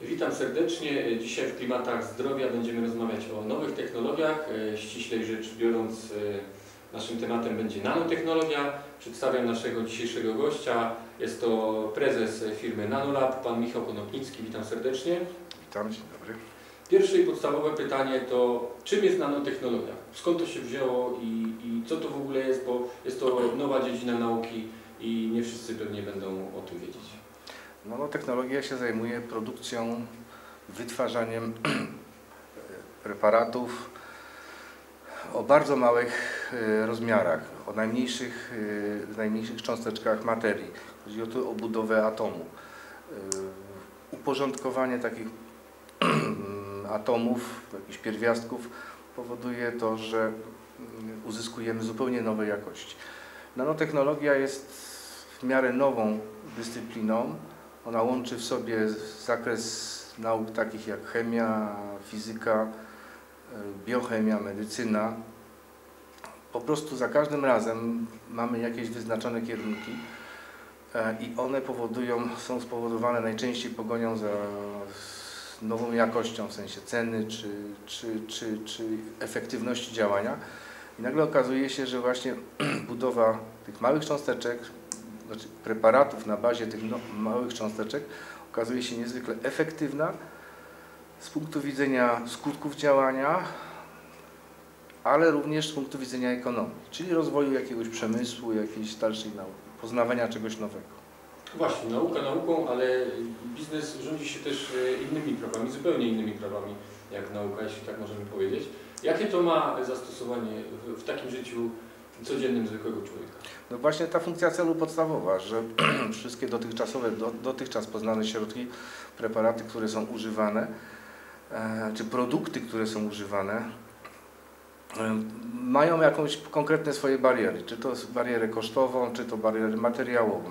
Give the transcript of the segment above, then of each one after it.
Witam serdecznie. Dzisiaj w klimatach zdrowia będziemy rozmawiać o nowych technologiach. E, Ściślej rzecz biorąc, e, naszym tematem będzie nanotechnologia. Przedstawiam naszego dzisiejszego gościa. Jest to prezes firmy Nanolab, pan Michał Konopnicki. Witam serdecznie. Witam, dzień dobry. Pierwsze i podstawowe pytanie to, czym jest nanotechnologia? Skąd to się wzięło i, i co to w ogóle jest, bo jest to nowa dziedzina nauki i nie wszyscy pewnie będą o tym wiedzieć. Nanotechnologia się zajmuje produkcją, wytwarzaniem preparatów o bardzo małych e, rozmiarach, o najmniejszych, e, najmniejszych cząsteczkach materii. Chodzi o, to, o budowę atomu. E, Uporządkowanie takich atomów, jakichś pierwiastków powoduje to, że mm, uzyskujemy zupełnie nowe jakości. Nanotechnologia jest w miarę nową dyscypliną. Ona łączy w sobie zakres nauk takich jak chemia, fizyka, y, biochemia, medycyna. Po prostu za każdym razem mamy jakieś wyznaczone kierunki e, i one powodują, są spowodowane najczęściej pogonią za nową jakością, w sensie ceny czy, czy, czy, czy efektywności działania. I nagle okazuje się, że właśnie budowa tych małych cząsteczek, znaczy preparatów na bazie tych no, małych cząsteczek okazuje się niezwykle efektywna z punktu widzenia skutków działania, ale również z punktu widzenia ekonomii, czyli rozwoju jakiegoś przemysłu, jakiejś dalszej nauki, poznawania czegoś nowego. Właśnie, nauka nauką, ale biznes rządzi się też e, innymi prawami, zupełnie innymi prawami jak nauka, jeśli tak możemy powiedzieć. Jakie to ma zastosowanie w, w takim życiu codziennym zwykłego człowieka? No właśnie ta funkcja celu podstawowa, że wszystkie dotychczasowe, do, dotychczas poznane środki, preparaty, które są używane, e, czy produkty, które są używane, e, mają jakąś konkretne swoje bariery, czy to barierę kosztową, czy to barierę materiałową.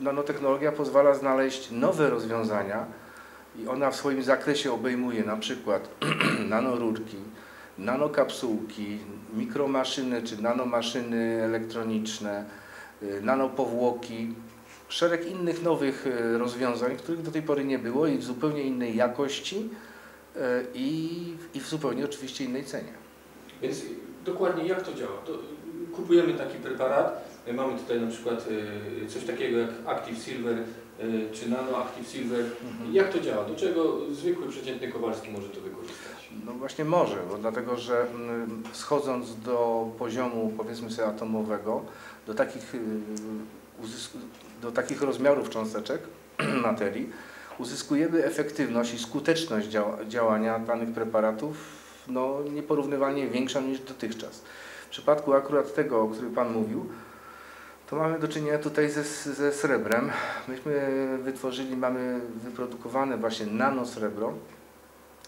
Nanotechnologia pozwala znaleźć nowe rozwiązania i ona w swoim zakresie obejmuje na przykład nanorurki, nanokapsułki, mikromaszyny czy nanomaszyny elektroniczne, y, nanopowłoki, szereg innych nowych y, rozwiązań, których do tej pory nie było i w zupełnie innej jakości y, i, i w zupełnie oczywiście innej cenie. Więc dokładnie jak to działa? To kupujemy taki preparat, mamy tutaj na przykład coś takiego jak Active Silver czy Nano Active Silver. Mhm. Jak to działa? Do czego zwykły, przeciętny Kowalski może to wykorzystać? No właśnie może, bo dlatego, że mm, schodząc do poziomu powiedzmy sobie atomowego, do takich, y, do takich rozmiarów cząsteczek materii, uzyskujemy efektywność i skuteczność działania danych preparatów no, nieporównywalnie większa niż dotychczas. W przypadku akurat tego, o którym Pan mówił, to mamy do czynienia tutaj ze, ze srebrem. Myśmy wytworzyli, mamy wyprodukowane właśnie nanosrebro,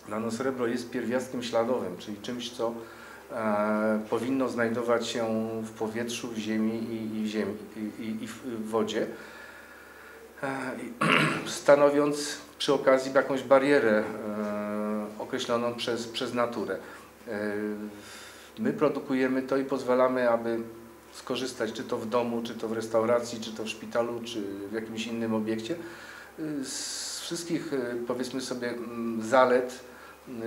Nanosrebro jest pierwiastkiem śladowym, czyli czymś, co e, powinno znajdować się w powietrzu, w ziemi i, i w, ziemi, i, i w wodzie, e, stanowiąc przy okazji jakąś barierę e, określoną przez, przez naturę. E, my produkujemy to i pozwalamy, aby skorzystać, czy to w domu, czy to w restauracji, czy to w szpitalu, czy w jakimś innym obiekcie, z wszystkich, e, powiedzmy sobie, mm, zalet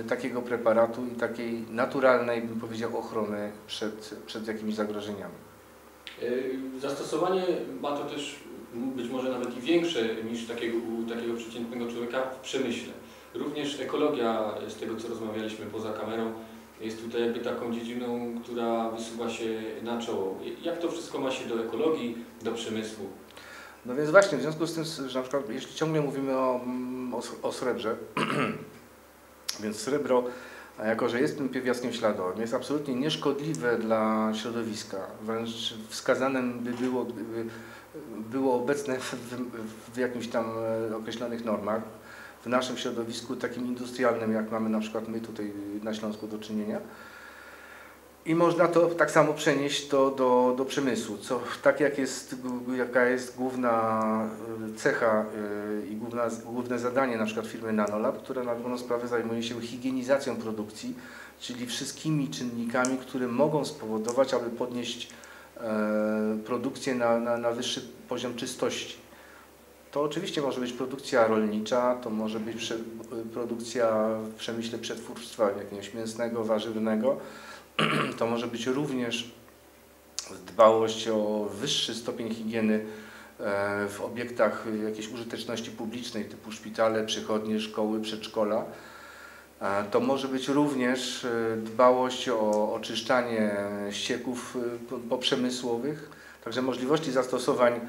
takiego preparatu i takiej naturalnej, bym powiedział, ochrony przed, przed jakimiś zagrożeniami. Y, zastosowanie ma to też być może nawet i większe niż takiego, u takiego przeciętnego człowieka w przemyśle. Również ekologia, z tego co rozmawialiśmy poza kamerą, jest tutaj jakby taką dziedziną, która wysuwa się na czoło. Jak to wszystko ma się do ekologii, do przemysłu? No więc właśnie, w związku z tym, że na przykład jeśli ciągle mówimy o, mm, o, o srebrze, Więc srebro, jako że jest tym pierwiastkiem śladowym, jest absolutnie nieszkodliwe dla środowiska. Wręcz wskazanym by było, gdyby było obecne w, w, w jakimś tam e, określonych normach. W naszym środowisku takim industrialnym, jak mamy na przykład my tutaj na Śląsku do czynienia, i można to tak samo przenieść to do, do przemysłu, co tak jak jest, jaka jest główna y, cecha y, i główna, główne zadanie na przykład firmy Nanolab, która na dobrą sprawę zajmuje się higienizacją produkcji, czyli wszystkimi czynnikami, które mogą spowodować, aby podnieść e, produkcję na, na, na wyższy poziom czystości. To oczywiście może być produkcja rolnicza, to może być produkcja w przemyśle przetwórstwa jakiegoś mięsnego, warzywnego. To może być również dbałość o wyższy stopień higieny e, w obiektach jakiejś użyteczności publicznej typu szpitale, przychodnie, szkoły, przedszkola. E, To może być również e, dbałość o oczyszczanie ścieków po- poprzemysłowych, także możliwości zastosowań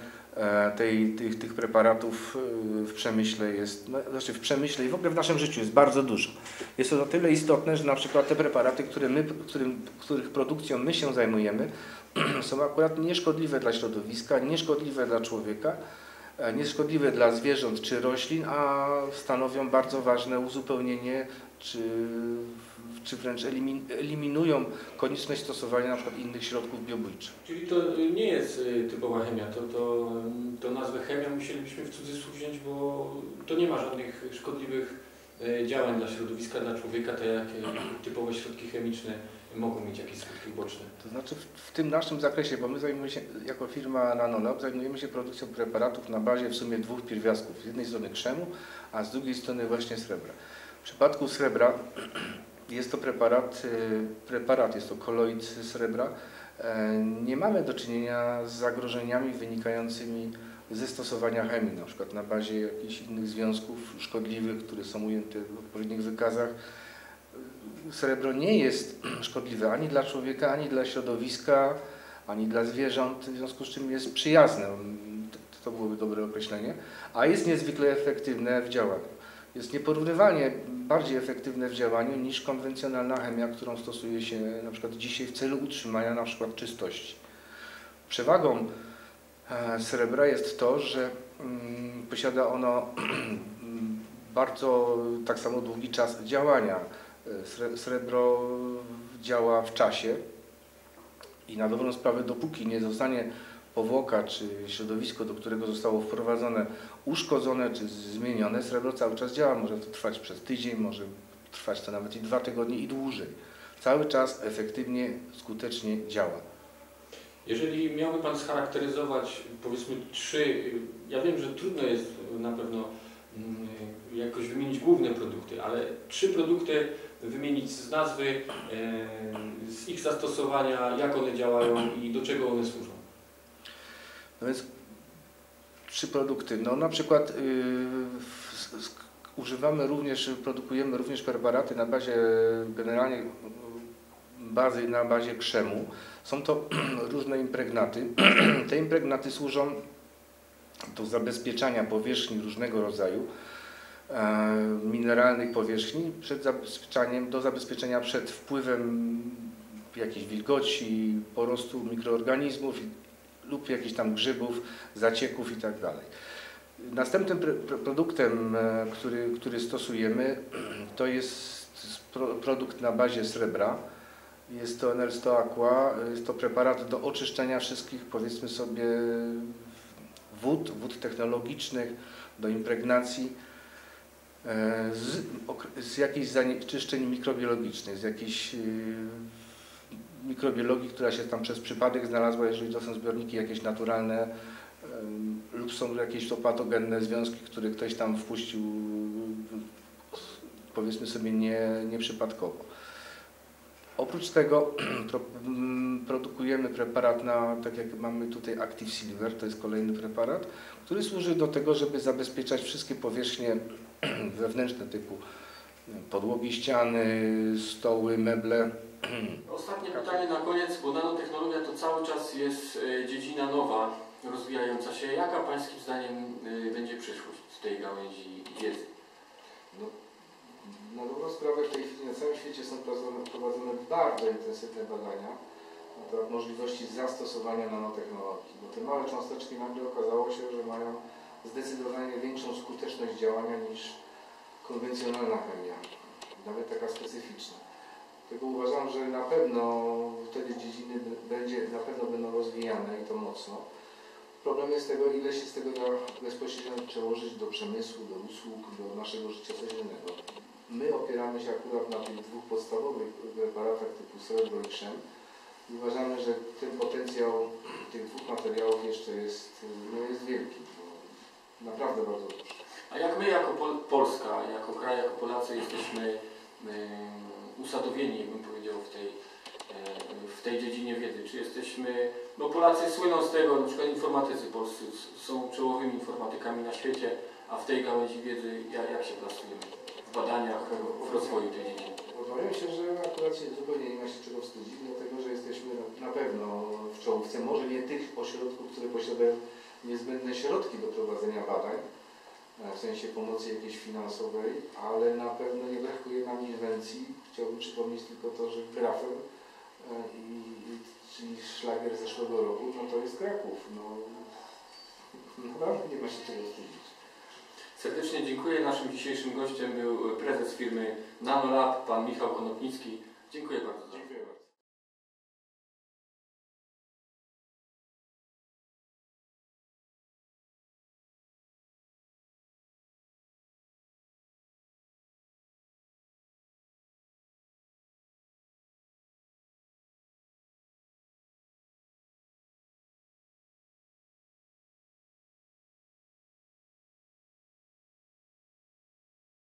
tej, tych, tych preparatów e, w przemyśle jest, no, znaczy w przemyśle i w ogóle w naszym życiu jest bardzo dużo. Jest to na tyle istotne, że na przykład te preparaty, które my, którym, których produkcją my się zajmujemy, są akurat nieszkodliwe dla środowiska, nieszkodliwe dla człowieka, e, nieszkodliwe dla zwierząt czy roślin, a stanowią bardzo ważne uzupełnienie czy, czy wręcz elimin, eliminują konieczność stosowania na przykład innych środków biobójczych. Czyli to nie jest y, typowa chemia, to, to, to nazwę chemia musielibyśmy w cudzysłów wziąć, bo to nie ma żadnych szkodliwych y, działań dla środowiska, dla człowieka, tak jak typowe środki chemiczne mogą mieć jakieś skutki uboczne. To znaczy w, w tym naszym zakresie, bo my zajmujemy się, jako firma Nanolob, zajmujemy się produkcją preparatów na bazie w sumie dwóch pierwiastków. Z jednej strony krzemu, a z drugiej strony właśnie srebra. W przypadku srebra jest to preparat, y, preparat jest to koloid srebra. E, Nie mamy do czynienia z zagrożeniami wynikającymi ze stosowania chemii, na przykład na bazie jakichś innych związków szkodliwych, które są ujęte w odpowiednich wykazach. Srebro nie jest szkodliwe ani dla człowieka, ani dla środowiska, ani dla zwierząt, w związku z czym jest przyjazne, to, byłoby dobre określenie, a jest niezwykle efektywne w działaniu. Jest nieporównywalnie bardziej efektywne w działaniu niż konwencjonalna chemia, którą stosuje się na przykład dzisiaj w celu utrzymania na przykład czystości. Przewagą e, srebra jest to, że mm, posiada ono bardzo tak samo długi czas działania. E, Sre- Srebro działa w czasie i na dobrą sprawę, dopóki nie zostanie powłoka czy środowisko, do którego zostało wprowadzone, uszkodzone czy zmienione, srebro cały czas działa. Może to trwać przez tydzień, może trwać to nawet i dwa tygodnie i dłużej. Cały czas efektywnie, skutecznie działa. Jeżeli miałby Pan scharakteryzować powiedzmy trzy, ja wiem, że trudno jest na pewno mm, jakoś wymienić główne produkty, ale trzy produkty wymienić z nazwy, e, z ich zastosowania, jak one działają i do czego one służą. No więc trzy produkty. No na przykład s- używamy również, produkujemy również preparaty na bazie generalnie bazy na bazie krzemu. Są to różne impregnaty. Te impregnaty służą do zabezpieczania powierzchni różnego rodzaju e, mineralnych powierzchni przed zabezpieczaniem, do zabezpieczenia przed wpływem jakiejś wilgoci, porostu mikroorganizmów lub jakichś tam grzybów, zacieków i tak. Następnym pr- pr- produktem, e, który, który stosujemy, to jest pro, produkt na bazie srebra. Jest to NL100 Aqua, jest to preparat do oczyszczenia wszystkich, powiedzmy sobie, wód, wód technologicznych, do impregnacji e, z, z jakichś zanieczyszczeń mikrobiologicznych, z jakichś yy, mikrobiologii, która się tam przez przypadek znalazła, jeżeli to są zbiorniki jakieś naturalne lub są jakieś to patogenne związki, które ktoś tam wpuścił powiedzmy sobie nie, nieprzypadkowo. Oprócz tego pro, m, produkujemy preparat na, tak jak mamy tutaj Active Silver, to jest kolejny preparat, który służy do tego, żeby zabezpieczać wszystkie powierzchnie wewnętrzne typu podłogi, ściany, stoły, meble, Ostatnie pytanie na koniec, bo nanotechnologia to cały czas jest e, dziedzina nowa, rozwijająca się. Jaka Pańskim zdaniem e, będzie przyszłość w tej gałęzi wiedzy? No, na dobrą sprawę w tej chwili na całym świecie są prowadzone, bardzo intensywne badania na temat możliwości zastosowania nanotechnologii, bo te małe cząsteczki nagle okazało się, że mają zdecydowanie większą skuteczność działania niż konwencjonalna chemia, nawet taka specyficzna. Dlatego uważam, że na pewno wtedy dziedziny będzie, na pewno będą rozwijane i to mocno. Problem jest tego, ile się z tego da bezpośrednio przełożyć do przemysłu, do usług, do naszego życia codziennego. My opieramy się akurat na tych dwóch podstawowych preparatach typu srebro i krzem i uważamy, że ten potencjał tych dwóch materiałów jeszcze jest, no jest wielki. Naprawdę bardzo dużo. A jak my jako Pol Polska, jako kraj, jako Polacy jesteśmy em, usadowieni, bym powiedział, w tej, e, w tej dziedzinie wiedzy? Czy jesteśmy, no Polacy słyną z tego, na przykład informatycy polscy są czołowymi informatykami na świecie, a w tej gałęzi wiedzy jak, jak się plasujemy w badaniach, w rozwoju tej dziedziny? Obawiam się, że akurat się zupełnie nie ma się czego wstydzić, dlatego że jesteśmy na- na pewno w czołówce, może nie tych ośrodków, które posiadają niezbędne środki do prowadzenia badań, e, w sensie pomocy jakiejś finansowej, ale na pewno nie brakuje nam. Chciałbym przypomnieć tylko to, że grafem, e, i, czyli szlagier zeszłego roku, no to jest Kraków. No, naprawdę nie ma się czego wstydzić. Serdecznie dziękuję. Naszym dzisiejszym gościem był prezes firmy Nanolab, pan Michał Konopnicki. Dziękuję bardzo.